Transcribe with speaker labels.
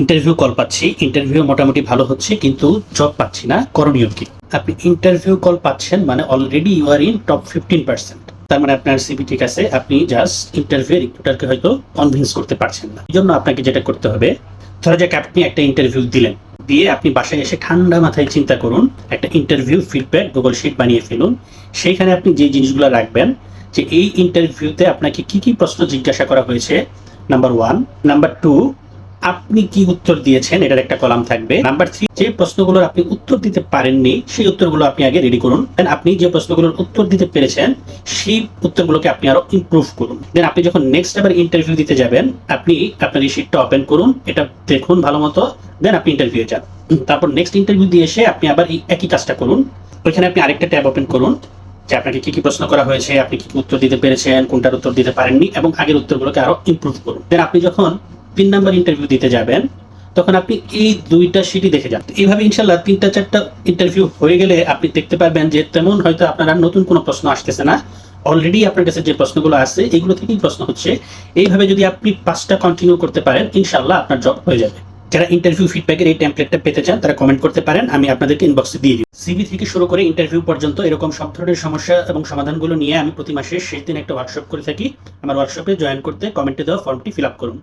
Speaker 1: Interview call পাচ্ছি interview মোটামুটি ভালো হচ্ছে, কিন্তু জব পাচ্ছি না, করণীয় কি? আপনি ইন্টারভিউ কল পাচ্ছেন মানে already you are in top fifteen percent তার মানে আপনার সিবি ঠিক আছে, আপনি জাস্ট ইন্টারভিউ রিক্রুটারকে হয়তো কনভিন্স করতে পারছেন না। এই জন্য আপনাকে যেটা করতে হবে, ধরা যাক আপনি একটা ইন্টারভিউ দিলেন, দিয়ে আপনি বাসায় এসে ঠান্ডা মাথায় চিন্তা করুন, একটা ইন্টারভিউ ফিডব্যাক গুগল শিট বানিয়ে ফেলুন, সেইখানে আপনি যে জিনিসগুলো রাখবেন, যে এই ইন্টারভিউতে আপনাকে কি কি প্রশ্ন জিজ্ঞাসা করা হয়েছে নাম্বার ওয়ান নাম্বার টু আপনি কি উত্তর দিয়েছেন? এটার একটা কলাম থাকবে। নাম্বার থ্রি যে প্রশ্নগুলোর আপনি উত্তর দিতে পারেননি, সেই উত্তরগুলো আপনি আগে রেডি করুন। দেন আপনি যে প্রশ্নগুলোর উত্তর দিতে পেরেছেন, সেই উত্তরগুলোকে আপনি আরও ইমপ্রুভ করুন। দেন আপনি যখন নেক্সট আবার ইন্টারভিউ দিতে যাবেন, আপনি আপনার এই শিটটা ওপেন করুন। এটা দেখুন ভালো মতো। দেন আপনি ইন্টারভিউ যান। তারপর নেক্সট ইন্টারভিউ দিয়ে এসে আপনি আবার এই একই কাজটা করুন। ওইখানে আপনি আরেকটা ট্যাব ওপেন করুন, যে আপনাকে কি কি প্রশ্ন করা হয়েছে, আপনি কি কি উত্তর দিতে পেরেছেন, কোনটার উত্তর দিতে পারেননি, এবং আগের উত্তরগুলোকে আরও ইম্প্রুভ করুন। দেন আপনি যখন তিন নাম্বার ইন্টারভিউ দিতে যাবেন, তখন আপনি এই দুইটা সিটি দেখে যান এইভাবে ইনশাল্লাহ তিনটা, চারটা ইন্টারভিউ হয়ে গেলে আপনি দেখতে পারবেন যে তেমন হয়তো আপনার আর নতুন কোনো প্রশ্ন আসতেছে না। অলরেডি আপনার কাছে যে প্রশ্নগুলো আছে, এগুলো থেকেই প্রশ্ন হচ্ছে। এইভাবে যদি আপনি পাঁচটা কন্টিনিউ করতে পারেন, ইনশাল্লাহ আপনার জব হয়ে যাবে। যারা ইন্টারভিউ ফিডব্যাকের এই টেমপ্লেটটা পেতে চান, তারা কমেন্ট করতে পারেন, আমি আপনাদেরকে ইনবক্সে দিয়ে দিই সিভি থেকে শুরু করে ইন্টারভিউ পর্যন্ত এরকম সব ধরনের সমস্যা এবং সমাধানগুলো নিয়ে আমি প্রতি মাসে শেষ দিন একটা ওয়ার্কশপ করে থাকি। আমার ওয়ার্কশপে জয়েন করতে কমেন্টে দেওয়া ফর্মটি ফিল আপ করুন।